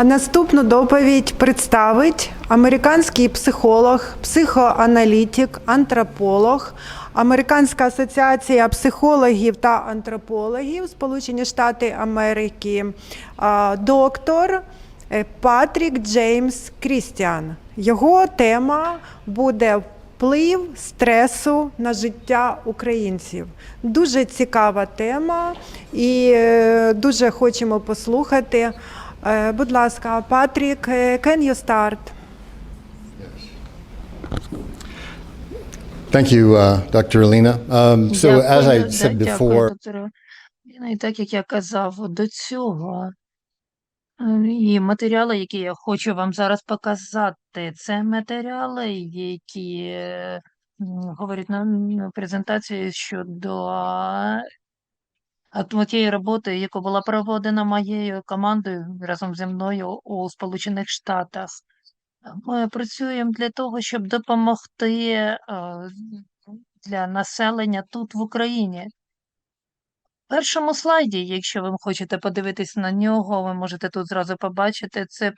А наступну доповідь представить американський психолог, психоаналітик, антрополог, Американська асоціація психологів та антропологів Сполучені Штати Америки, доктор е, Патрік Джеймс Крістіан. Його тема буде вплив стресу на життя українців. Дуже цікава тема і е, дуже хочемо послухати. Е, Будь ласка, Патрік, е, can you start? Thank you, uh, Dr. Alina. Um, so, as I Дякую, said before, Дякую. І так як я казав до цього, е, і матеріали, які я хочу вам зараз показати, це матеріали, які говорять на, презентації щодо тієї роботи, яка була проведена моєю командою разом зі мною у Сполучених Штатах. Ми працюємо для того, щоб допомогти е, для населення тут в Україні. В першому слайді, якщо ви хочете подивитись на нього, ви можете тут зразу побачити це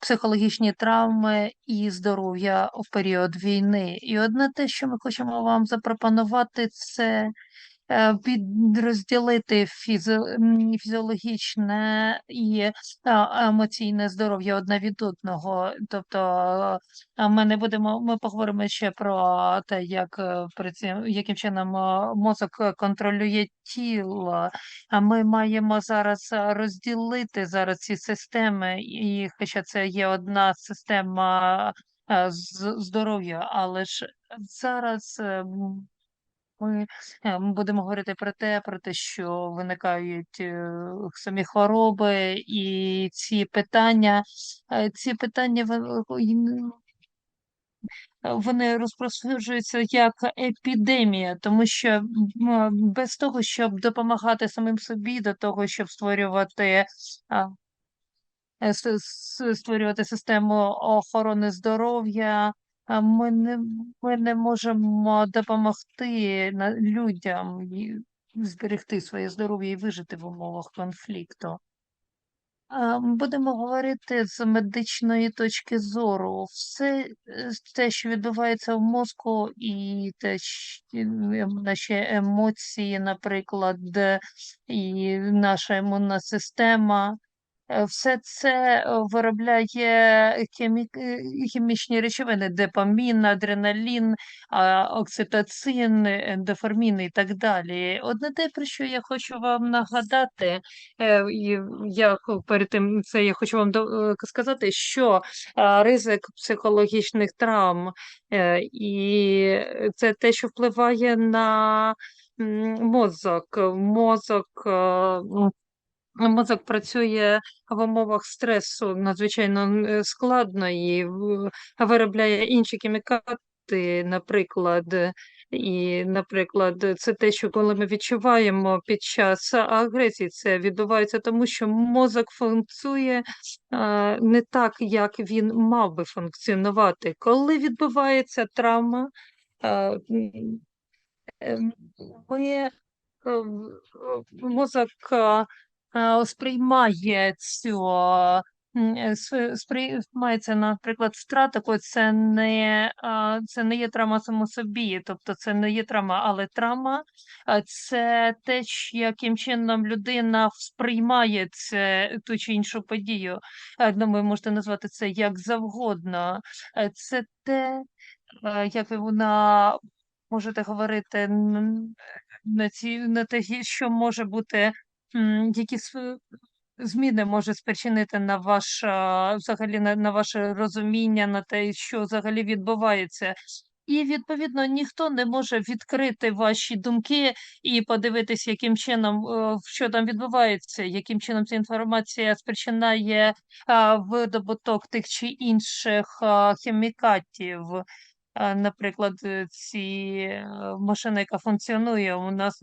психологічні травми і здоров'я в період війни. І одне те, що ми хочемо вам запропонувати, це е, підрозділити фізо, фізіологічне і е, емоційне здоров'я одне від одного. Тобто е, ми не будемо, ми поговоримо ще про те, як яким чином мозок контролює тіло. А ми маємо зараз розділити зараз ці системи, і хоча це є одна система з- здоров'я, але ж зараз. Е, ми будемо говорити про те, про те, що виникають е, самі хвороби, і ці питання, е, ці питання вони розпростражуються як епідемія, тому що без того, щоб допомагати самим собі, до того, щоб створювати створювати систему охорони здоров'я. Ми не, ми не можемо допомогти людям зберегти своє здоров'я і вижити в умовах конфлікту. Будемо говорити з медичної точки зору. Все те, що відбувається в мозку, і те, ем, наші емоції, наприклад, і наша імунна система. Е, Все це е, виробляє хімі... е, хімічні речовини: допамін, адреналін, окситоцин, ендорфін і так далі. Одне те, про що я хочу вам нагадати, я перед тим це я хочу вам сказати, що ризик психологічних травм і це те, що впливає на мозок. Мозок. Мозок працює в умовах стресу надзвичайно е, складно і виробляє інші хімікати, наприклад. І, наприклад, це те, що коли ми відчуваємо під час агресії, це відбувається тому, що мозок функціонує не так, як він мав би функціонувати. Коли відбувається травма, е, ми е, мозок сприймає цю е, с- сприймає це, наприклад, втрата, це не е, це не є травма само собі, тобто це не є травма, але травма е, це те, яким чином людина сприймає це ту чи іншу подію. Е, Ну, ви можете назвати це як завгодно. Е, Це те, е, як вона можете говорити на ці на те, що може бути, які зміни може спричинити на ваш а, взагалі на, на ваше розуміння, на те, що взагалі відбувається. І відповідно ніхто не може відкрити ваші думки і подивитись, яким чином е, що там відбувається, яким чином ця інформація спричинає видобуток тих чи інших хімікатів. Наприклад, е, ці е, машина, яка функціонує, у нас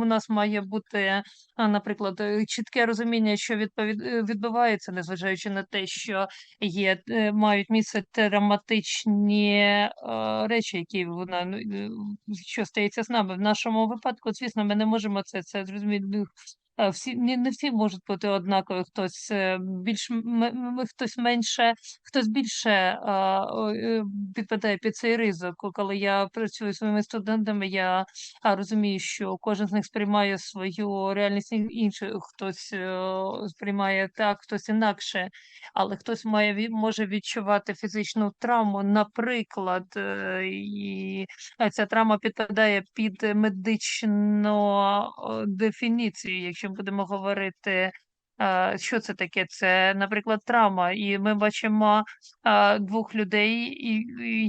у нас має бути, наприклад, е, чітке розуміння, що відповід відбувається, незважаючи на те, що є мають місце травматичні речі, які вона ну, що стається з нами. В нашому випадку, звісно, ми не можемо це, це зрозуміти. Е, всі не, не всі можуть бути однакові. Хтось е, більш хтось менше, хтось більше е, підпадає під цей ризик. Коли я працюю зі своїми студентами, я розумію, що кожен з них сприймає свою реальність ін- інше. Хтось сприймає так, хтось інакше, але хтось має може відчувати фізичну травму, наприклад, і ця травма підпадає під медичну дефініцію, якщо будемо говорити. е, Що це таке? Це, наприклад, травма, і ми бачимо е, двох людей,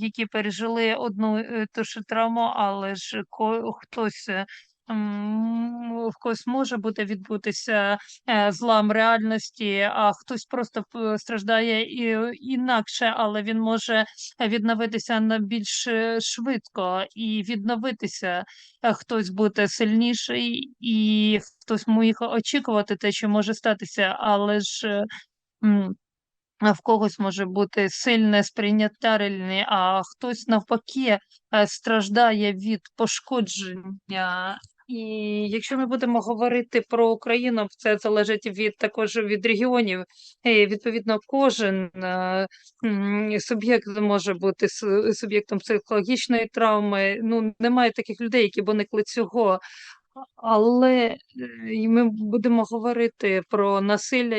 які пережили одну е, ту ж травму, але ж хтось в когось може бути відбутися е, злам реальності, а хтось просто страждає і, інакше, але він може відновитися на більш е, швидко і відновитися. Е, Хтось бути сильніший, і хтось міг очікувати те, що може статися, але ж. е, в когось може бути сильне сприйняття реальні, а хтось навпаки е, страждає від пошкодження. І якщо ми будемо говорити про Україну, це залежить від також від регіонів. І, відповідно, кожен е, суб'єкт може бути су- суб'єктом психологічної травми. Ну, немає таких людей, які б уникли цього. Але е, ми будемо говорити про насилля,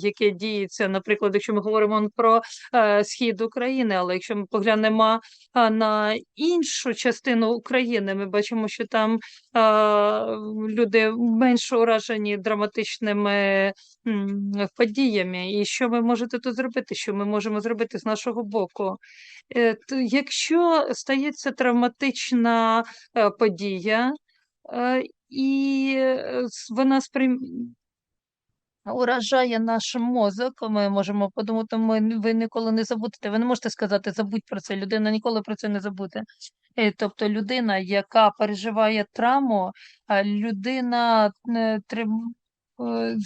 яке діється, наприклад, якщо ми говоримо про е, схід України, але якщо ми поглянемо а, на іншу частину України, ми бачимо, що там а, люди менш уражені драматичними подіями. І що ви можете тут зробити? Що ми можемо зробити з нашого боку? Е, Якщо стається травматична е, подія, Е, і е, вона сприйм... уражає наш мозок. Ми можемо подумати, ми, ви ніколи не забудете. Ви не можете сказати, забудь про це. Людина ніколи про це не забуде. Е, Тобто людина, яка переживає травму, людина е, е,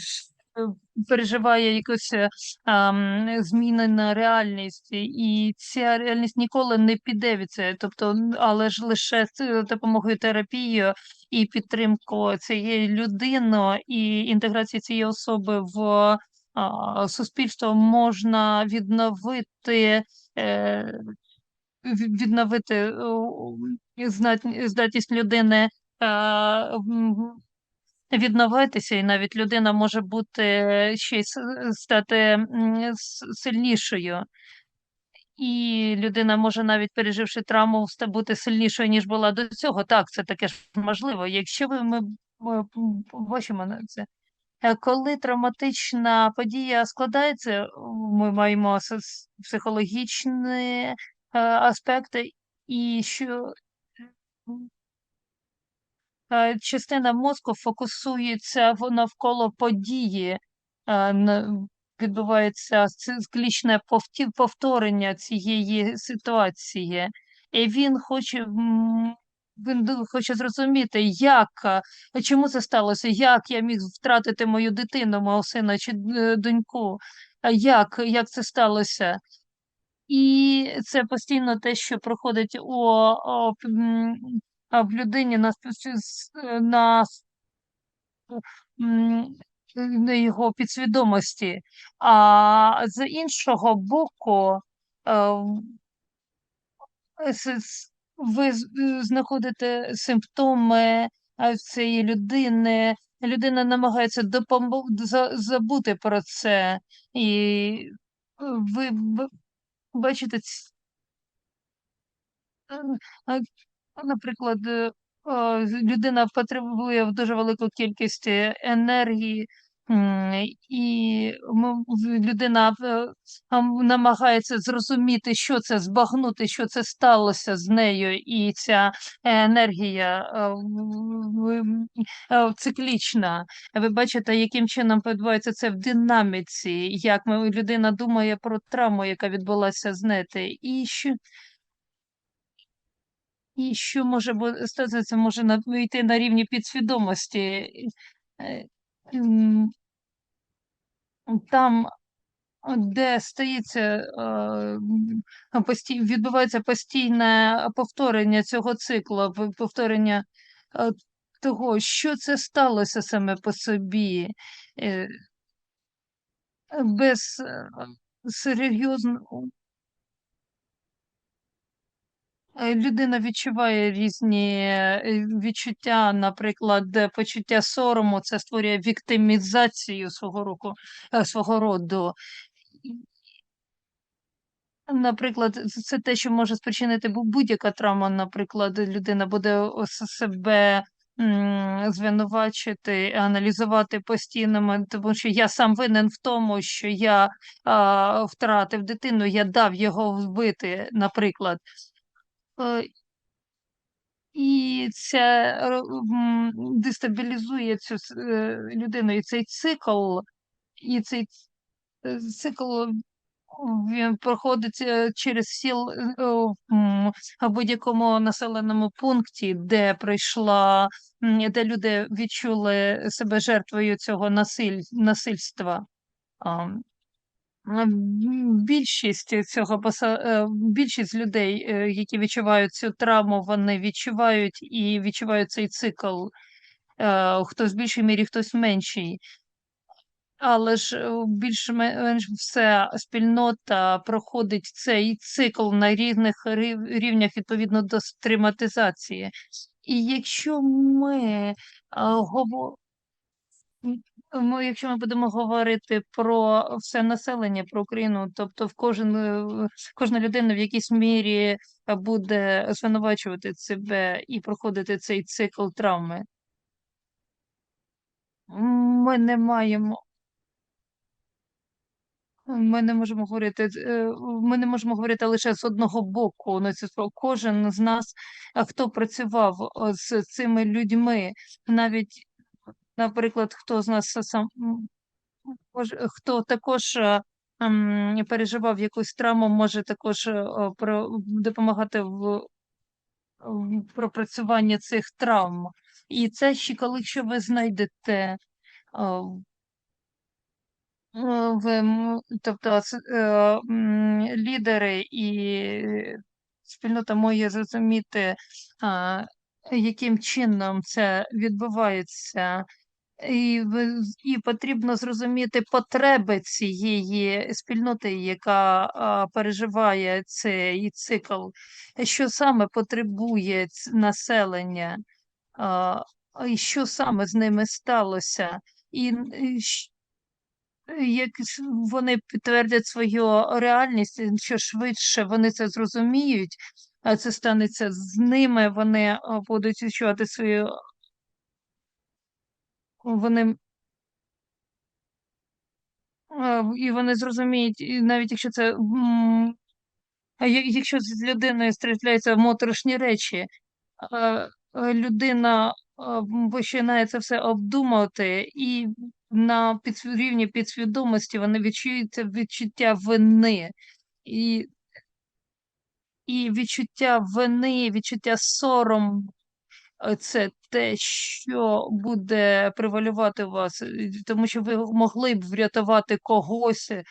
переживає якусь е, ам, змінена реальність, і ця реальність ніколи не піде від це. Тобто, але ж лише з допомогою терапії і підтримку цієї людини, і інтеграції цієї особи в а, суспільство можна відновити. Е, відновити здатність людини е, відновитися, і навіть людина може бути ще й стати сильнішою. І людина може навіть переживши травму бути сильнішою, ніж була до цього. Так, це таке ж можливо. Якщо ви ми, бачимо на це. Е, Коли травматична подія складається, ми маємо психологічні е, аспекти, і що е, частина мозку фокусується навколо події, е, відбувається циклічне повторення цієї ситуації, і він хоче. Він хоче зрозуміти, як, е, чому це сталося, як я міг втратити мою дитину, мого сина чи е, доньку, як, як це сталося. І це постійно те, що проходить у, а в людині на, на, на його підсвідомості. А з іншого боку, е, ви знаходите симптоми е, цієї людини. Людина намагається допомо- забути про це, і ви бачите е, Наприклад, е, людина потребує дуже велику кількість е, енергії, і людина е, намагається зрозуміти, що це, збагнути, що це сталося з нею, і ця енергія циклічна. Ви бачите, яким чином відбувається це в динаміці, як людина думає про травму, яка відбулася з нею, і що. І що може бу- статися, це може на- йти на рівні підсвідомості. Е, Там, де стається, е, відбувається постійне повторення цього циклу, повторення е, того, що це сталося саме по собі, без серйозного. Е, Людина відчуває різні е, відчуття, наприклад, е, почуття сорому, це створює віктимізацію свого року, е, свого роду. Наприклад, це те, що може спричинити будь-яка травма. Наприклад, людина буде себе звинувачити, аналізувати постійно, тому що я сам винен в тому, що я а, втратив дитину, я дав його вбити, наприклад. Е, І це дестабілізує цю е, людину, і цей цикл, і цей е, цикл він проходить через сіл в будь-якому населеному пункті, де прийшла, де люди відчули себе жертвою цього насиль, насильства. Більшість цього е, більшість людей, е, які відчувають цю травму, вони відчувають і відчувають цей цикл. Е, Хтось в більшій мірі, хтось в меншій. Але ж більш-менш вся спільнота проходить цей цикл на різних рівнях відповідно до стриматизації. І якщо ми говоримо, ми, якщо ми будемо говорити про все населення, про Україну, тобто в кожен, е, кожна людина в якійсь мірі е, буде звинувачувати себе і проходити цей цикл травми. Ми не маємо Ми не можемо говорити, е, ми не можемо говорити лише з одного боку. справу. Кожен з нас, хто працював з цими людьми, навіть, наприклад, хто з нас сам хто також е, переживав якусь травму, може також е, допомагати в, пропрацюванні цих травм. І це ще коли якщо ви знайдете. е, Е, тобто лідери і спільнота може зрозуміти, яким чином це відбувається. І, і потрібно зрозуміти потреби цієї спільноти, яка а, переживає цей цикл, що саме потребує населення, а, і що саме з ними сталося. І, як вони підтвердять свою реальність, що швидше вони це зрозуміють, а це станеться з ними, вони будуть відчувати свою, вони і вони зрозуміють, і навіть якщо це якщо з людиною трапляються моторошні речі, людина починає це все обдумувати, і на рівні підсвідомості вони відчують відчуття вини. І І відчуття вини, відчуття сорому е, це те, що буде превалювати вас, тому що ви могли б врятувати когось е,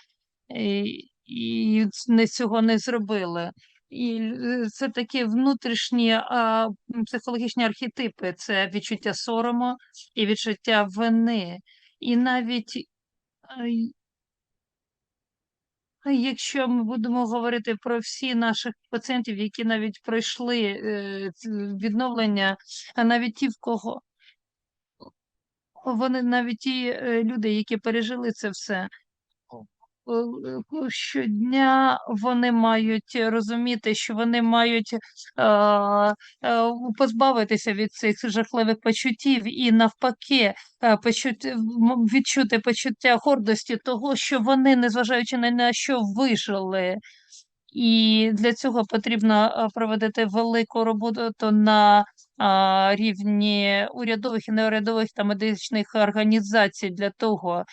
і, і не цього не зробили. І е, це такі внутрішні а, психологічні архетипи: це відчуття сорому і відчуття вини. І навіть Якщо ми будемо говорити про всі наших пацієнтів, які навіть пройшли е, відновлення, а навіть ті, в кого вони навіть ті е, люди, які пережили це все, щодня вони мають розуміти, що вони мають е, е, позбавитися від цих жахливих почуттів і навпаки е, почути, відчути почуття гордості того, що вони, незважаючи на що, вижили. І для цього потрібно е, проводити велику роботу на рівні урядових і неурядових та медичних організацій для того,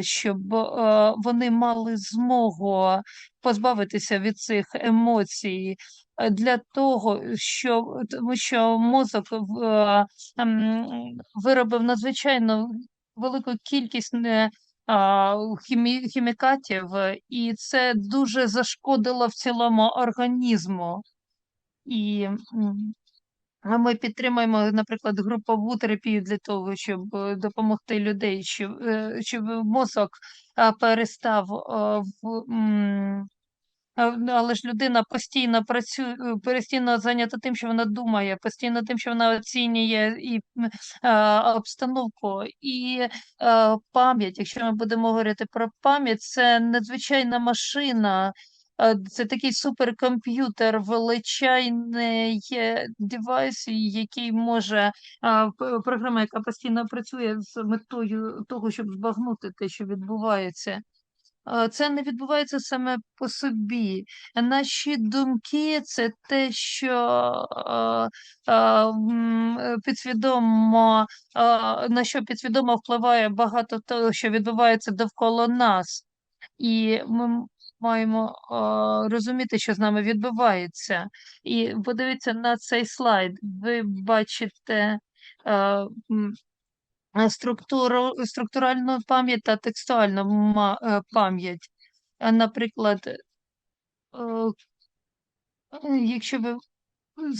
щоб е, вони мали змогу позбавитися від цих емоцій. е, Для того, що тому що мозок е, ем, виробив надзвичайно велику кількість хімі, хімікатів, і це дуже зашкодило в цілому організму. І Ми підтримуємо, наприклад, групову терапію для того, щоб е, допомогти людей, щоб, е, щоб мозок перестав е, а, Але ж людина постійно працює, постійно зайнята тим, що вона думає, постійно тим, що вона оцінює і е, обстановку, і е, пам'ять. Якщо ми будемо говорити про пам'ять, це надзвичайна машина. Е, Це такий суперкомп'ютер, величезний е, девайс, який може програма, яка постійно працює з метою того, щоб збагнути те, що відбувається. Е, Це не відбувається саме по собі. Наші думки це те, що підсвідомо, на що підсвідомо впливає багато того, що відбувається довкола нас. І ми маємо о, розуміти, що з нами відбувається. І подивіться на цей слайд. Ви бачите. о, структуру, структуральну пам'ять та текстуальну е, пам'ять. Наприклад, е, е, якщо ви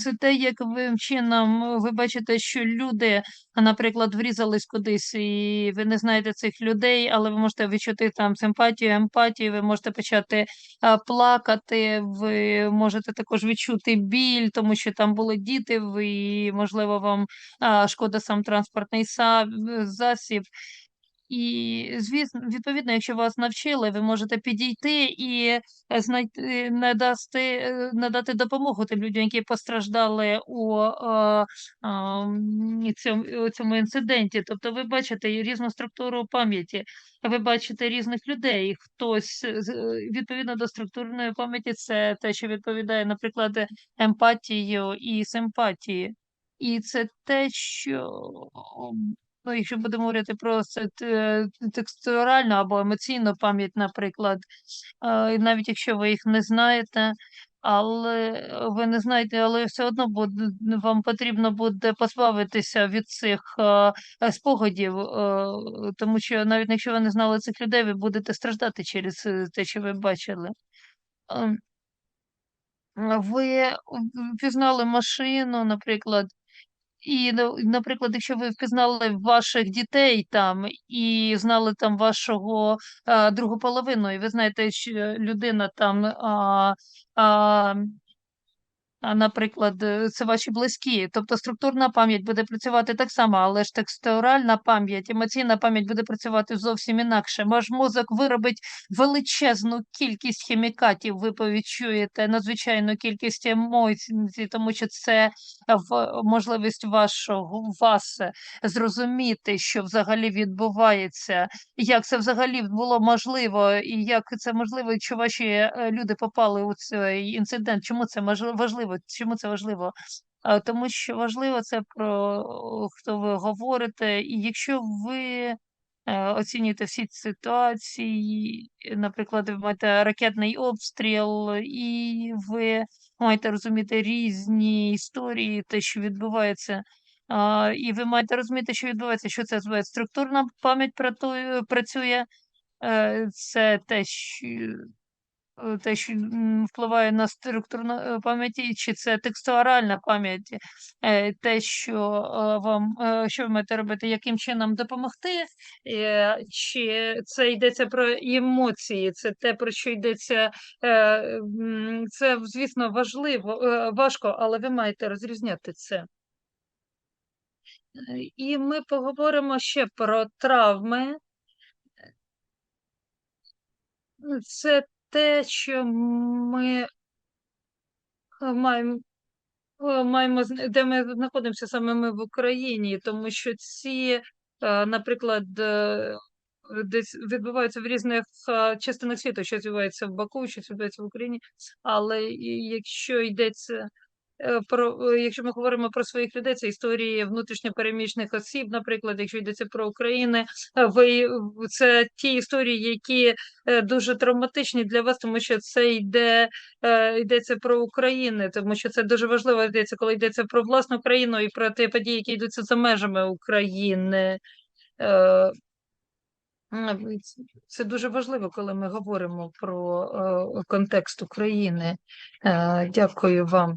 це те, як ви чином е, ви бачите, що люди, наприклад, врізались кудись, і ви не знаєте цих людей, але ви можете відчути там симпатію, емпатію, ви можете почати а, плакати, ви можете також відчути біль, тому що там були діти, ви, можливо, вам а, шкода сам транспортний засіб. І звісно, відповідно, якщо вас навчили, ви можете підійти і е, знайти надасти, е, надати допомогу тим людям, які постраждали у, е, ам, цьому, у цьому інциденті. Тобто, ви бачите різну структуру пам'яті, ви бачите різних людей. Хтось відповідно до структурної пам'яті, це те, що відповідає, наприклад, емпатію і симпатії. І це те, що Ну, якщо будемо говорити про це текстуральну або емоційну пам'ять, наприклад, е, навіть якщо ви їх не знаєте, але ви не знаєте, але все одно буде, вам потрібно буде позбавитися від цих е, е, спогадів, е, тому що навіть якщо ви не знали цих людей, ви будете страждати через е, те, що ви бачили. Ем, Ви впізнали машину, наприклад. І, наприклад, якщо ви впізнали ваших дітей там і знали там вашого а, другу половину, і ви знаєте, що людина там, а, а, наприклад, е, це ваші близькі, тобто структурна пам'ять буде працювати так само, але ж текстуральна пам'ять, емоційна пам'ять буде працювати зовсім інакше. Ваш мозок виробить величезну кількість хімікатів, ви повідчуєте надзвичайну кількість емоцій, тому що це можливість вашого вас зрозуміти, що взагалі відбувається, як це взагалі було можливо, і як це можливо, що ваші е, люди попали у цей інцидент. Чому це маж- важливо? Чому це важливо? Тому що важливо це про хто ви говорите, і якщо ви е, оцінюєте всі ці ситуації, наприклад, ви маєте ракетний обстріл, і ви маєте розуміти різні історії, те, що відбувається. А, і ви маєте розуміти, що відбувається, що це називається. Структурна пам'ять працює, е, це те, що, те, що впливає на структурну е, пам'ять, чи це текстуальна пам'ять, е, те, що е, вам, е, що ви маєте робити, яким чином допомогти, чи це йдеться про емоції, це те, про що йдеться, це, звісно, важливо, важко, але ви маєте розрізняти це. І ми поговоримо ще про травми. Це те, що ми е, маємо, е, маємо де ми знаходимося саме ми в Україні, тому що ці, е, наприклад, десь відбуваються в різних частинах світу, що відбувається в Баку, що відбувається в Україні, але якщо йдеться про е, якщо ми говоримо про своїх людей, це історії внутрішньопереміщених осіб, наприклад, якщо йдеться про Україну, е, ви це ті історії, які е, дуже травматичні для вас, тому що це йде е, йдеться про Україну, тому що це дуже важливо йдеться, коли йдеться про власну країну і про ті події, які йдуться за межами України. Е, Це дуже важливо, коли ми говоримо про е, контекст України. Е, Дякую вам.